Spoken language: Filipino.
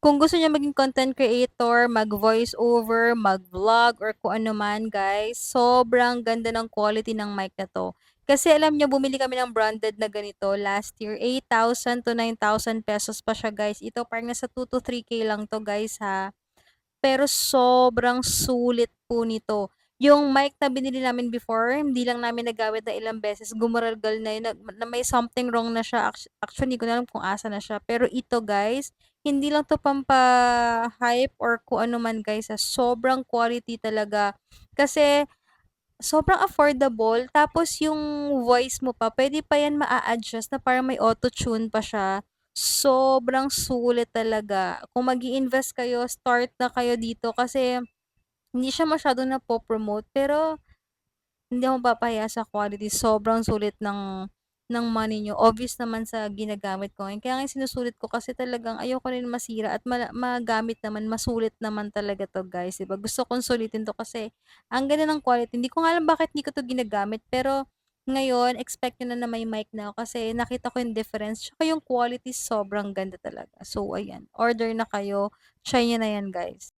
Kung gusto niyo maging content creator, mag-voice over, mag-vlog, or kung ano man guys, sobrang ganda ng quality ng mic na 'to. Kasi alam niyo bumili kami ng branded na ganito last year, 8,000 to 9,000 pesos pa siya guys. Ito parang nasa 2 to 3K lang 'to guys ha. Pero sobrang sulit po nito. Yung mic na binili namin before, hindi lang namin nagamit ng ilang beses, gumaragal na yun, na, na may something wrong na siya. Actu- Actually, hindi ko na alam kung asa na siya. Pero ito guys, hindi lang to pampa-hype or kung ano man guys. Ha. Sobrang quality talaga. Kasi sobrang affordable. Tapos yung voice mo pa, pwede pa yan maa-adjust na parang may auto-tune pa siya. Sobrang sulit talaga. Kung mag invest kayo, start na kayo dito kasi hindi siya masyadong napo-promote pero hindi ako mapapahiya sa quality. Sobrang sulit ng ng money niyo. Obvious naman sa ginagamit ko. Kaya nga sinusulit ko kasi talagang ayoko rin masira at mala- magamit naman, masulit naman talaga to guys. Diba? Gusto kong sulitin to kasi ang ganda ng quality. Hindi ko nga alam bakit hindi ko to ginagamit pero ngayon, expect nyo na na may mic na ako kasi nakita ko yung difference. Tsaka yung quality sobrang ganda talaga. So, ayan. Order na kayo. Try nyo na yan guys.